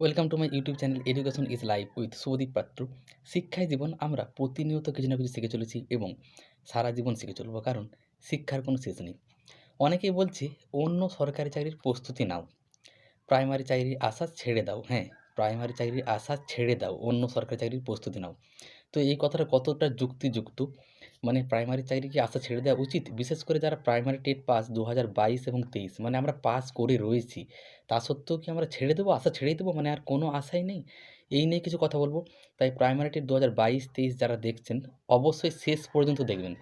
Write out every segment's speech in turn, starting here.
Welcome to my YouTube channel education is life with Soudip Patra শিক্ষায় জীবন আমরা প্রতিনিয়ত কিছু না কিছু শিখে চলেছি এবং সারা জীবন শিখে চলবো, কারণ শিক্ষার কোনো শেষ নেই। অনেকেই বলছে, অন্য সরকারি চাকরির প্রস্তুতি নাও। প্রাইমারি চাকরির আশা ছেড়ে দাও হ্যাঁ প্রাইমারি চাকরির আশা ছেড়ে দাও, অন্য সরকারি চাকরির প্রস্তুতি নাও। তো এই কথাটা কতটা যুক্তিযুক্ত? মানে প্রাইমারি চাকরি কি আশা ছেড়ে দেওয়া উচিত? বিশেষ করে যারা প্রাইমারি টেট পাস দু হাজার বাইশ এবং তেইশ মানে আমরা পাস করে রয়েছি, তা সত্ত্বেও কি আমরা ছেড়ে দেবো? আশা ছেড়েই দেবো? মানে আর কোনো আশাই নেই? এই নিয়ে কিছু কথা বলব। তাই প্রাইমারি টেট দু হাজার বাইশ, তেইশ যারা দেখছেন, অবশ্যই শেষ পর্যন্ত দেখবেন।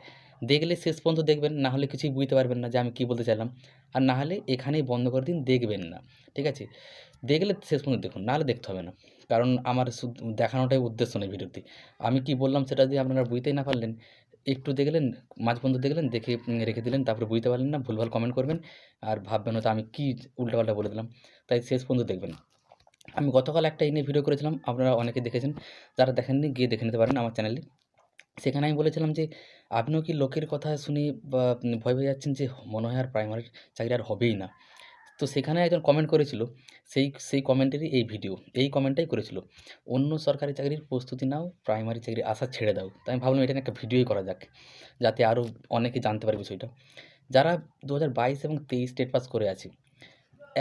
দেখলে শেষ পর্যন্ত দেখবেন, না হলে কিছুই বুঝতে পারবেন না যে আমি কী বলতে চাইলাম। আর না হলে এখানেই বন্ধ করে দিন, দেখবেন না। ঠিক আছে? দেখলে শেষ পর্যন্ত দেখুন নাহলে দেখতে হবে না। কারণ আমার দেখানোটাই উদ্দেশ্য নেই ভিডিওতে আমি কি বললাম সেটা যদি আপনারা বুঝতেই না পারলেন, একটু দেখলেন, মাঝ পর্যন্ত দেখলেন, দেখে রেখে দিলেন, তারপরে বুঝতে পারলেন না, ভুলভাল কমেন্ট করবেন, আর ভাববেন হয়তো আমি কী উল্টাপাল্টা বলে দিলাম। তাই শেষ পর্যন্ত দেখবেন। আমি গতকাল একটা এই ভিডিও করেছিলাম, আপনারা অনেকে দেখেছেন, যারা দেখেননি গিয়ে দেখে নিতে পারেন আমার চ্যানেলে সেখানে আমি বলেছিলাম যে, আপনিও কি লোকের কথা শুনে বা, ভয় পেয়ে যাচ্ছেন যে, মনে হয় আর প্রাইমারি চাকরি আর হবেই না? তো সেখানে একজন কমেন্ট করেছিল, সেই সেই কমেন্টেরই এই ভিডিও এই কমেন্টটাই করেছিল, অন্য সরকারি চাকরির প্রস্তুতি নাও প্রাইমারি চাকরির আশা ছেড়ে দাও। তাই আমি ভাবলাম এটা একটা ভিডিওই করা যাক, যাতে আরও অনেকে জানতে পারে বিষয়টা। যারা দু হাজার বাইশ এবং তেইশ স্টেট পাস করে আছে,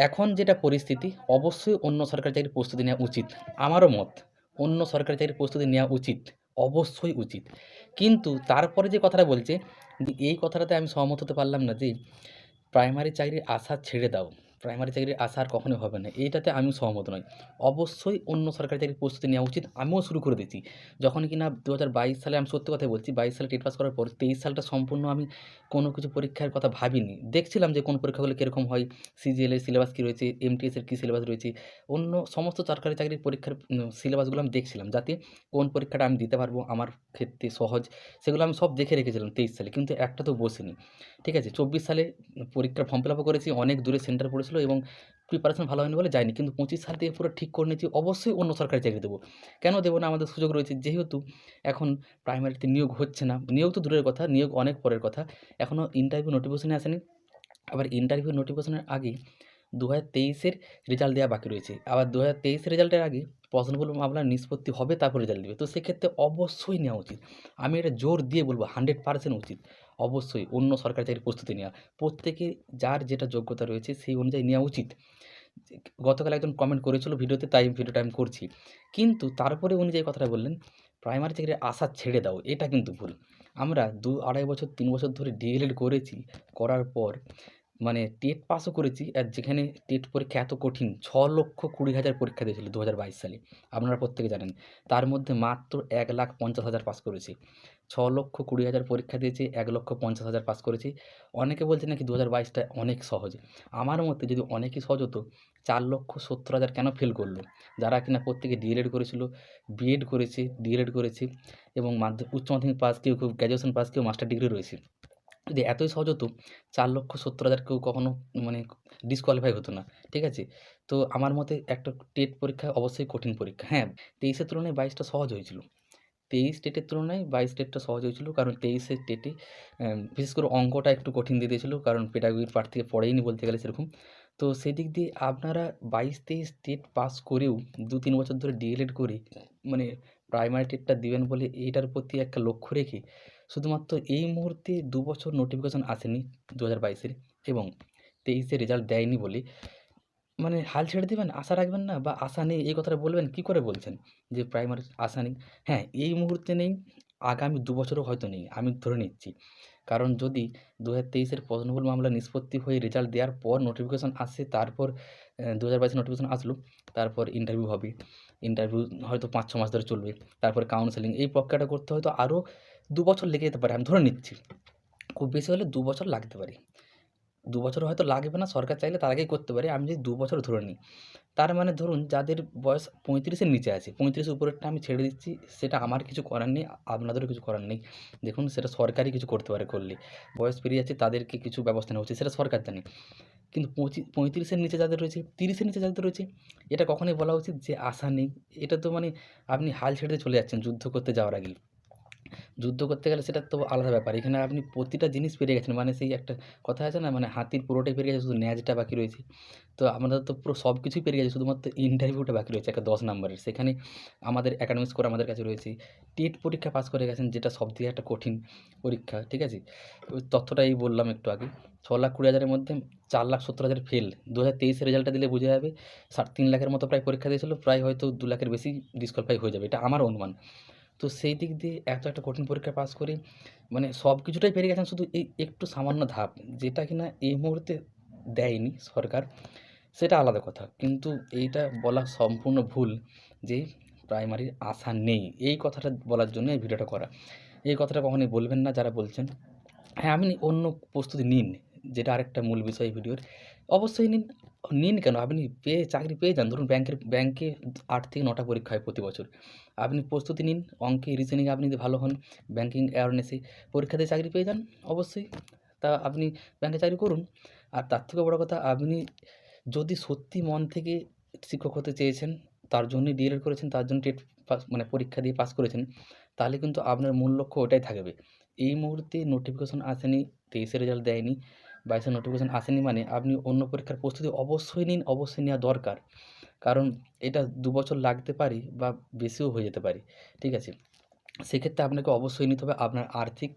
এখন যেটা পরিস্থিতি, অবশ্যই অন্য সরকারি চাকরির প্রস্তুতি নেওয়া উচিত। আমারও মত, অন্য সরকারি চাকরির প্রস্তুতি নেওয়া উচিত, অবশ্যই উচিত। কিন্তু তারপরে যে কথাটা বলছে, এই কথাটাতে আমি সহমত হতে পারলাম না যে প্রাইমারি চাকরির আশা ছেড়ে দাও। প্রাইমারি চাকরির আশা আর কখনোই হবে না। এইটাতে আমিও সহমত নই। অবশ্যই অন্য সরকারি চাকরির প্রস্তুতি নেওয়া উচিত। আমিও শুরু করে দিয়েছি। যখন কি না দু হাজার বাইশ সালে আমি সত্যি কথাই বলছি, বাইশ সালে টেট পাস করার পর তেইশ সালটা সম্পূর্ণ আমি কোনো কিছু পরীক্ষার কথা ভাবিনি। দেখছিলাম যে কোন পরীক্ষাগুলো কীরকম হয় সিজিএল এর সিলেবাস কী রয়েছে এমটিএস এর কী সিলেবাস রয়েছে, অন্য সমস্ত সরকারি চাকরির পরীক্ষার সিলেবাসগুলো আমি দেখছিলাম যাতে কোন পরীক্ষাটা আমি দিতে পারব আমার ক্ষেত্রে সহজ। সেগুলো আমি সব দেখে রেখেছিলাম তেইশ সালে, কিন্তু একটা তো বসিনি। ঠিক আছে, চব্বিশ সালে পরীক্ষার ফর্ম ফিল করেছি, অনেক দূরে সেন্টার পড়েছিল এবং প্রিপারেশন ভালো হয়নি বলে যায়নি কিন্তু পঁচিশ সাল থেকে পুরো ঠিক করে নিয়েছি, অবশ্যই অন্য সরকারি চাকরি দেবো। কেন দেবো না? আমাদের সুযোগ রয়েছে। যেহেতু এখন প্রাইমারিতে নিয়োগ হচ্ছে না, নিয়োগ তো দূরের কথা, নিয়োগ অনেক পরের কথা। এখনও ইন্টারভিউ নোটিফিকেশনে আসেনি। আবার ইন্টারভিউ নোটিফিকেশনের আগে দু হাজার তেইশের রেজাল্ট দেওয়া বাকি রয়েছে। আবার দু হাজার তেইশের রেজাল্টের আগে প্রশ্নগুলো মামলার নিষ্পত্তি হবে, তারপর রেজাল্ট দেবে তো সেক্ষেত্রে অবশ্যই নেওয়া উচিত। আমি এটা জোর দিয়ে বলব হান্ড্রেড পার্সেন্ট উচিত। অবশ্যই অন্য সরকারি চাকরির প্রস্তুতি নেওয়া। প্রত্যেকে যার যেটা যোগ্যতা রয়েছে সেই অনুযায়ী নেওয়া উচিত। গতকাল একজন কমেন্ট করেছিল ভিডিওতে, তাই ভিডিওটা আমি করছি। কিন্তু তারপরে উনি যে কথাটা বললেন, প্রাইমারি চাকরির আশা ছেড়ে দাও, এটা কিন্তু ভুল। আমরা দু, আড়াই বছর, তিন বছর ধরে ডিএলএড করেছি, করার পর মানে টেট পাসও করেছি, আর যেখানে টেট পরীক্ষা এত কঠিন ছ লক্ষ কুড়ি হাজার পরীক্ষা দিয়েছিল দু হাজার বাইশ সালে। আপনারা প্রত্যেকে জানেন। তার মধ্যে মাত্র এক লাখ পঞ্চাশ হাজার পাস করেছি। ছ লক্ষ কুড়ি হাজার পরীক্ষা দিয়েছি, এক লক্ষ পঞ্চাশ হাজার পাস করেছি। অনেকে বলছে নাকি দু হাজার বাইশটা অনেক সহজ। আমার মতে যদি অনেকই সহজ হতো, চার লক্ষ সত্তর হাজার কেন ফেল করল? যারা কিনা প্রত্যেকে ডিএলএড করেছিল বিএড করেছে ডিএলএড করেছে, এবং মাধ্যমিক, উচ্চ মাধ্যমিক পাস কেউ কেউ গ্র্যাজুয়েশন পাস কেউ মাস্টার ডিগ্রি রয়েছে। যদি এতই সহজ হতো, চার লক্ষ সত্তর হাজার কেউ কখনো মানে ডিসকোয়ালিফাই হতো না, ঠিক আছে? তো আমার মতে একটা টেট পরীক্ষা অবশ্যই কঠিন পরীক্ষা হ্যাঁ? তেইশের তুলনায় বাইশটা সহজ হয়েছিল। তেইশ টেটের তুলনায় বাইশ টেটটা সহজ হয়েছিল কারণ তেইশের টেটে বিশেষ করে অঙ্কটা একটু কঠিন দিয়ে দিয়েছিল কারণ পার্ট থেকে পড়েইনি বলতে গেলে সেরকম। তো সেদিক দিয়ে আপনারা বাইশ তেইশ টেট পাস করেও দু তিন বছর ধরে ডিএলএড করে মানে প্রাইমারি টেটটা দিবেন বলে এইটার প্রতি একটা লক্ষ্য রেখে শুধুমাত্র এই মুহূর্তে দু বছর নোটিফিকেশন আসেনি দু হাজার বাইশের এবং তেইশে রেজাল্ট দেয়নি বলে। মানে হাল ছেড়ে দেবেন, আশা রাখবেন না বা আশা নেই, এই কথাটা বলবেন, কী করে বলছেন যে প্রাইমারি আশা নেই? হ্যাঁ এই মুহূর্তে নেই, আগামী দু বছরও হয়তো নেই, আমি ধরে নিচ্ছি। কারণ যদি দু হাজার তেইশের প্রশ্নভুল মামলা নিষ্পত্তি হয়ে রেজাল্ট দেওয়ার পর নোটিফিকেশন আসে, তারপর দু হাজার বাইশে নোটিফিকেশন আসলো, তারপর ইন্টারভিউ হবে। ইন্টারভিউ হয়তো পাঁচ ছ মাস ধরে চলবে, তারপর কাউন্সেলিং এই প্রক্রিয়াটা করতে হয়তো আরও দু বছর লেগে যেতে পারে, আমি ধরে নিচ্ছি। খুব বেশি হলে দু বছর লাগতে পারে। দু বছর হয়তো লাগবে না, সরকার চাইলে তার আগেই করতে পারে, আমি যদি দু বছর ধরে নিই। তার মানে ধরুন, যাদের বয়স পঁয়ত্রিশের নিচে আছে পঁয়ত্রিশের উপরেরটা আমি ছেড়ে দিচ্ছি, সেটা আমার কিছু করার নেই, আপনাদেরও কিছু করার নেই। দেখুন, সেটা সরকারই কিছু করতে পারে করলে। বয়স পেরিয়ে যাচ্ছে, তাদেরকে কিছু ব্যবস্থা নেওয়া উচিত সেটা সরকার জানে কিন্তু পঁচি, পঁয়ত্রিশের নিচে যাদের রয়েছে, তিরিশের নিচে যাদের রয়েছে, এটা কখনোই বলা উচিত যে আশা নেই। এটা তো মানে আপনি হাল ছেড়ে চলে যাচ্ছেন, যুদ্ধ করতে যাওয়ার আগেই। যুদ্ধ করতে গেলে সেটা তো আলাদা ব্যাপার। এখানে আপনি প্রতিটা জিনিস পেরিয়ে গেছেন। মানে সেই একটা কথা আছে না? মানে হাতির পুরোটাই পেরিয়ে গেছে, শুধু ন্যাজটা বাকি রয়েছে। তো আমাদের তো পুরো সব কিছুই পেরিয়ে গেছে শুধুমাত্র ইন্টারভিউটা বাকি রয়েছে একটা দশ নম্বরের সেখানে আমাদের একাডেমিক স্কোর আমাদের কাছে রয়েছে। টেট পরীক্ষা পাস করে গেছেন যেটা সব থেকে একটা কঠিন পরীক্ষা। ঠিক আছে? ওই তথ্যটাই বললাম একটু আগে। ছ লাখ কুড়ি হাজারের মধ্যে ৪,৭০,০০০ ফেল। ২০২৩ এর রেজাল্টটা দিলে বোঝা যাবে। সাড়ে তিন লাখের মতো প্রায় পরীক্ষা দিয়েছিল। প্রায় হয়তো দু লাখের বেশি ডিসকোয়ালিফাই হয়ে যাবে। এটা আমার অনুমান। তো সেই দিক দিয়ে এত একটা কঠিন পরীক্ষা পাস করে মানে সব কিছুটাই পেরে গেছেন শুধু এই একটু সামান্য ধাপ যেটা কিনা এই মুহূর্তে দেয়নি সরকার সেটা আলাদা কথা। কিন্তু এইটা বলা সম্পূর্ণ ভুল যে প্রাইমারির আশা নেই। এই কথাটা বলার জন্য এই ভিডিওটা করা। এই কথাটা কখনোই বলবেন না যারা বলছেন। হ্যাঁ, আপনি অন্য প্রস্তুতি নিন। যেটা আরেকটা মূল বিষয় ভিডিওর। অবশ্যই নিন। নিন কেন? আপনি পেয়ে চাকরি পেয়ে যান। ধরুন ব্যাংকের ব্যাংকে আট থেকে নটা পরীক্ষা হয় প্রতি বছর। আপনি প্রস্তুতি নিন। অঙ্কে, রিজনিং আপনি যদি ভালো হন, ব্যাংকিং অ্যাওয়ারনেসে পরীক্ষা দিয়ে চাকরি পেয়ে যান অবশ্যই। তা আপনি ব্যাংকে চাকরি করুন। আর তার থেকেও বড় কথা আপনি যদি সত্যি মন থেকে শিক্ষক হতে চেয়েছেন, তার জন্যই ডিএলএড করেছেন, তার জন্য টেট পাস মানে পরীক্ষা দিয়ে পাস করেছেন, তাহলে কিন্তু আপনার মূল লক্ষ্য ওটাই থাকবে। এই মুহূর্তে নোটিফিকেশন আসেনি, ২৩ এর রেজাল্ট দেয়নি, ২২ এর নোটিফিকেশন আসেনি মানে আপনি অন্য পরীক্ষার প্রস্তুতি অবশ্যই নিন, অবশ্যই নেওয়া দরকার। কারণ এটা ২ বছর লাগতে পারে বা বেশিও হয়ে যেতে পারে। ঠিক আছে? সেক্ষেত্রে আপনাকে অবশ্যই নিতে হবে আপনার আর্থিক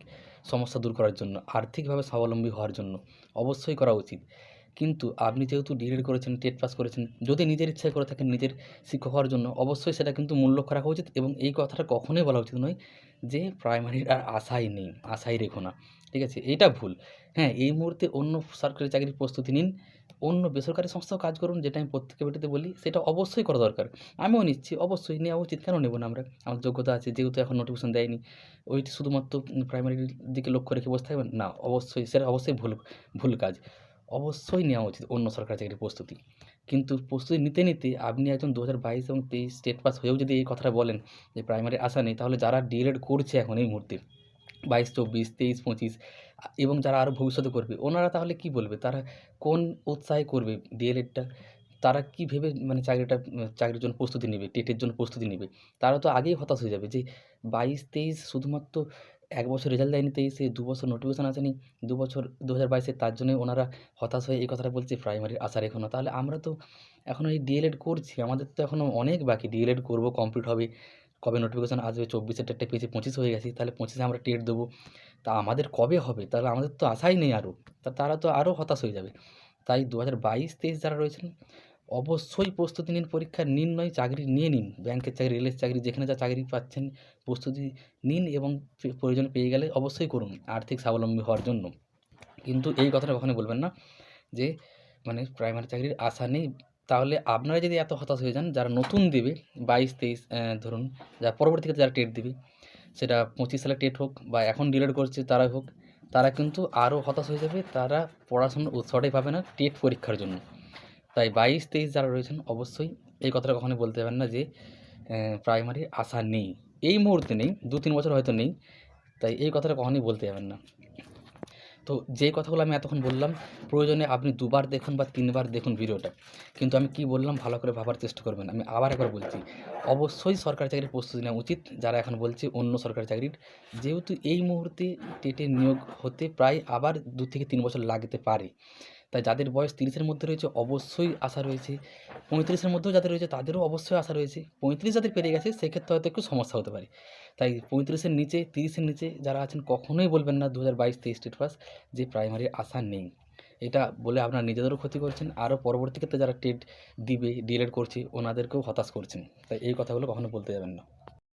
সমস্যা দূর করার জন্য, আর্থিকভাবে স্বাবলম্বী হওয়ার জন্য। অবশ্যই করা উচিত। কিন্তু আপনি যেহেতু ডিএলএড করেছেন, টেট পাস করেছেন, যদি নিজের ইচ্ছায় করে থাকেন নিজের শিক্ষক হওয়ার জন্য অবশ্যই সেটা কিন্তু মূল লক্ষ্য রাখা উচিত এবং এই কথাটা কখনোই বলা উচিত নয় যে প্রাইমারির আর আশাই নেই, আশাই রেখো না। ঠিক আছে? এইটা ভুল। হ্যাঁ, এই মুহূর্তে অন্য সরকারি চাকরির প্রস্তুতি নিন। অন্য বেসরকারি সংস্থাও কাজ করুন যেটা আমি প্রত্যেকের ভিডিওতে বলি সেটা অবশ্যই করা দরকার। আমিও নিচ্ছি অবশ্যই নেওয়া উচিত। কেন নেব না আমরা? আমার যোগ্যতা আছে যেহেতু এখন নোটিফিকেশন দেয়নি। ওইটি শুধুমাত্র প্রাইমারির দিকে লক্ষ্য রেখে বসে থাকবেন? না, অবশ্যই সেটা অবশ্যই ভুল ভুল কাজ। অবশ্যই নেওয়া উচিত অন্য সরকারি চাকরির প্রস্তুতি। কিন্তু প্রস্তুতি নিতে, নিতে আপনি একজন ২০২২ এবং তেইশ স্টেট পাস হয়েও যদি এই কথাটা বলেন যে প্রাইমারি আশা নেই তাহলে যারা ডিএলএড করছে এখন এই মুহূর্তে ২২, ২৪, ২৩, ২৫ আ এবং যারা আরও ভবিষ্যতে করবে ওনারা তাহলে কি বলবে? তারা কোন উৎসাহে করবে ডিএলএডটা? তারা কি ভেবে মানে চাকরিটা চাকরির জন্য প্রস্তুতি নেবে, টেটের জন্য প্রস্তুতি নেবে? তারা তো আগেই হতাশ হয়ে যাবে যে ২২, ২৩ শুধুমাত্র এক বছর রেজাল্ট দেয়নি ২৩ এ, ২ বছর নোটিফিকেশন আসেনি, দু বছর দু হাজার বাইশে তার জন্যই ওনারা হতাশ হয়ে এই কথাটা বলছে প্রাইমারির আশা রেখো না। তাহলে আমরা তো এখনও এই ডিএলএড করছি। আমাদের তো এখনও অনেক বাকি। ডিএলএড করব, কমপ্লিট হবে। কবে নোটিফিকেশন আসবে? ২৪ এর টেটটা পেয়েছি, ২৫ হয়ে গেছি। তাহলে পঁচিশে আমরা টেট দেবো। তা আমাদের কবে হবে? তাহলে আমাদের তো আশাই নেই আরও। তা তারা তো আরও হতাশ হয়ে যাবে। তাই ২০২২, ২৩ যারা রয়েছেন অবশ্যই প্রস্তুতি নিন, পরীক্ষা নিন নয় চাকরি নিয়ে নিন। ব্যাংকের চাকরি, রেলের চাকরি যেখানে যা চাকরি পাচ্ছেন প্রস্তুতি নিন এবং প্রয়োজন পেয়ে গেলে অবশ্যই করুন আর্থিক স্বাবলম্বী হওয়ার জন্য। কিন্তু এই কথাটা কখনোই বলবেন না যে মানে প্রাইমারি চাকরির আশা নেই। তাহলে আপনারা যদি এত হতাশ হয়ে যান যারা নতুন দেবে বাইশ তেইশ ধরুন যারা পরবর্তীতে যারা টেট দিবে সেটা ২৫ সালে টেট হোক বা এখন ডিলেট করছে তারাই হোক, তারা কিন্তু আরও হতাশ হয়ে যাবে। তারা পড়াশোনার উৎসাহটাই পাবে না টেট পরীক্ষার জন্য। তাই ২২, ২৩ যারা রয়েছেন অবশ্যই এই কথাটা কখনোই বলতে যাবেন না যে প্রাইমারির আশা নেই। এই মুহূর্তে নেই, ২-৩ বছর হয়তো নেই। তাই এই কথাটা কখনোই বলতে যাবেন না। তো যে কথাগুলো আমি এতক্ষণ বললাম প্রয়োজনে আপনি দুবার দেখুন বা তিনবার দেখুন ভিডিওটা। কিন্তু আমি কি বললাম ভালো করে ভাবার চেষ্টা করবেন। আমি আবার একবার বলছি, অবশ্যই সরকারি চাকরির প্রস্তুতি নেওয়া উচিত যারা এখন বলছে অন্য সরকারি চাকরির। যেহেতু এই মুহূর্তে টেটে নিয়োগ হতে প্রায় আবার দু থেকে তিন বছর লাগতে পারে। তাই যাদের বয়স তিরিশের মধ্যে রয়েছে অবশ্যই আশা রয়েছে। পঁয়ত্রিশের মধ্যেও যাদের রয়েছে তাদেরও অবশ্যই আশা রয়েছে। ৩৫ যাদের পেরিয়ে গেছে সেক্ষেত্রে হয়তো একটু সমস্যা হতে পারে। তাই পঁয়ত্রিশের নিচে, তিরিশের নিচে যারা আছেন কখনোই বলবেন না ২০২২, ২৩ স্টেট পাস যে প্রাইমারির আশা নেই। এটা বলে আপনারা নিজেদেরও ক্ষতি করছেন। আরও পরবর্তী ক্ষেত্রে যারা টেট দিবে, ডিলেট করছে ওনাদেরকেও হতাশ করছেন। তাই এই কথাগুলো কখনো বলতে যাবেন না।